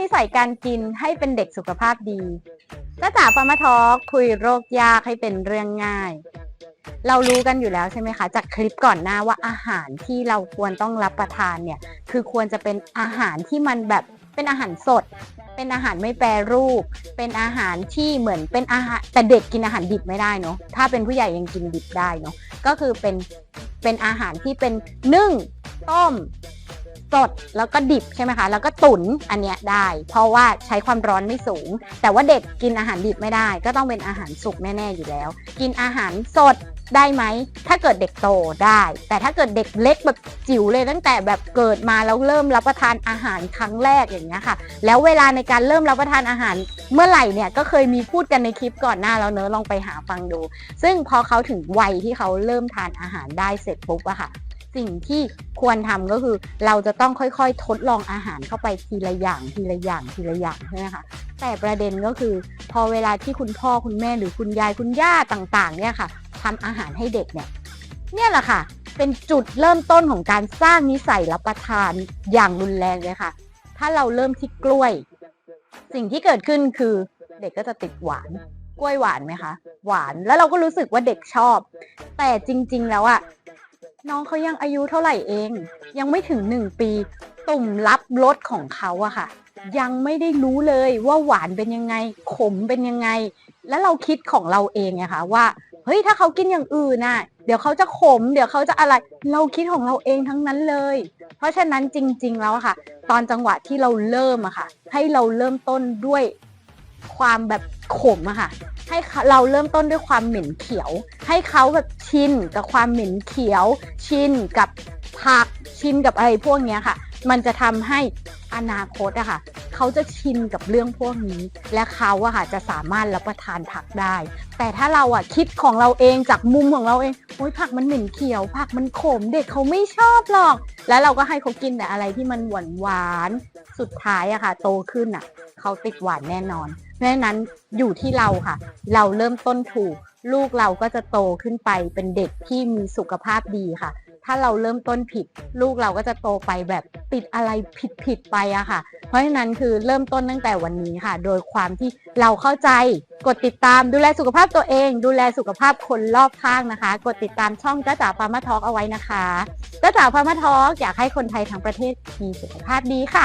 นิสัยการกินให้เป็นเด็กสุขภาพดีจ้าจ๋าฟาร์มาทอคุยโรคยากให้เป็นเรื่องง่าย เรารู้กันอยู่แล้วใช่ไหมคะ จากคลิปก่อนหน้าว่าอาหารที่เราควรต้องรับประทานเนี่ย คือควรจะเป็นอาหารที่มันแบบเป็นอาหารสด เป็นอาหารไม่แปรรูป เป็นอาหารที่เหมือนเป็นอาหารแต่เด็กกินอาหารดิบไม่ได้เนาะ ถ้าเป็นผู้ใหญ่ยังกินดิบได้เนาะ ก็คือเป็นเป็นอาหารที่เป็นนึ่ง ต้ม สดแล้วก็ดิบใช่ไหมคะ แล้วก็ตุ๋นอันเนี้ยได้ เพราะว่าใช้ความร้อนไม่สูง แต่ว่าเด็กกินอาหารดิบไม่ได้ ก็ต้องเป็นอาหารสุกแน่ๆอยู่แล้ว กินอาหารสดได้ไหม ถ้าเกิดเด็กโตได้ แต่ถ้าเกิดเด็กเล็กแบบจิ๋วเลยตั้งแต่แบบเกิดมาแล้วเริ่มรับประทานอาหารครั้งแรกอย่างเงี้ยค่ะ แล้วเวลาในการเริ่มรับประทานอาหารเมื่อไหร่เนี่ยก็เคยมีพูดกันในคลิปก่อนหน้าแล้วเนอะลองไปหาฟังดู ซึ่งพอเขาถึงวัยที่เขาเริ่มทานอาหารได้เสร็จปุ๊บอะค่ะ สิ่งที่ควรทำก็คือเราจะต้องค่อยๆ ทดลองอาหารเข้าไปทีละอย่างทีละอย่างทีละอย่างใช่ไหมคะแต่ประเด็นก็คือ พอเวลาที่คุณพ่อคุณแม่หรือคุณยายคุณย่าต่างๆ เนี่ยค่ะทำอาหารให้เด็กเนี่ยเนี่ยแหละค่ะ เป็นจุดเริ่มต้นของการสร้างนิสัยรับประทานอย่างรุนแรงเลยค่ะ ถ้าเราเริ่มที่กล้วย สิ่งที่เกิดขึ้นคือเด็กก็จะติดหวานกล้วยหวานไหมคะ หวานแล้วเราก็รู้สึกว่าเด็กชอบ แต่จริง ๆ แล้วอะ น้องเขายังอายุเท่าไหร่เอง ยังไม่ถึงหนึ่งปี ตุ่มรับรสของเขาอะค่ะ ยังไม่ได้รู้เลยว่าหวานเป็นยังไง ขมเป็นยังไง แล้วเราคิดของเราเองอะคะว่าเฮ้ยถ้าเขากินอย่างอื่นน่ะ เดี๋ยวเขาจะขม เดี๋ยวเขาจะอะไร เราคิดของเราเองทั้งนั้นเลย เพราะฉะนั้นจริง ๆ แล้วอะค่ะ ตอนจังหวะที่เราเริ่มอะค่ะ ให้เราเริ่มต้นด้วย ความแบบขมอะค่ะ ให้เราเริ่มต้นด้วยความเหม็นเขียว ให้เขาแบบชินกับความเหม็นเขียว ชินกับผักชินกับอะไรพวกเนี้ยค่ะ มันจะทำให้อนาคตอะค่ะเขาจะชินกับเรื่องพวกนี้ และเขาอะค่ะจะสามารถรับประทานผักได้ แต่ถ้าเราอะคิดของเราเองจากมุมของเราเองโอ้ยผักมันเหม็นเขียว ผักมันขมเด็กเขาไม่ชอบหรอก แล้วเราก็ให้เขากินแต่อะไรที่มันหวานหวานสุดท้ายอะค่ะ โตขึ้นอะเขาติดหวานแน่นอนเพราะนั้นอยู่ที่เราค่ะ เราเริ่มต้นถูก ลูกเราก็จะโตขึ้นไปเป็นเด็กที่มีสุขภาพดีค่ะ ถ้าเราเริ่มต้นผิด ลูกเราก็จะโตไปแบบติดอะไรผิดผิดไปอะค่ะ เพราะฉะนั้นคือเริ่มต้นตั้งแต่วันนี้ค่ะ โดยความที่เราเข้าใจกดติดตามดูแลสุขภาพตัวเอง ดูแลสุขภาพคนรอบข้างนะคะ กดติดตามช่องจ้าจ๋าฟาร์มาทอกเอาไว้นะคะจ้าจ๋าฟาร์มาทอกอยากให้คนไทยทั้งประเทศมีสุขภาพดีค่ะ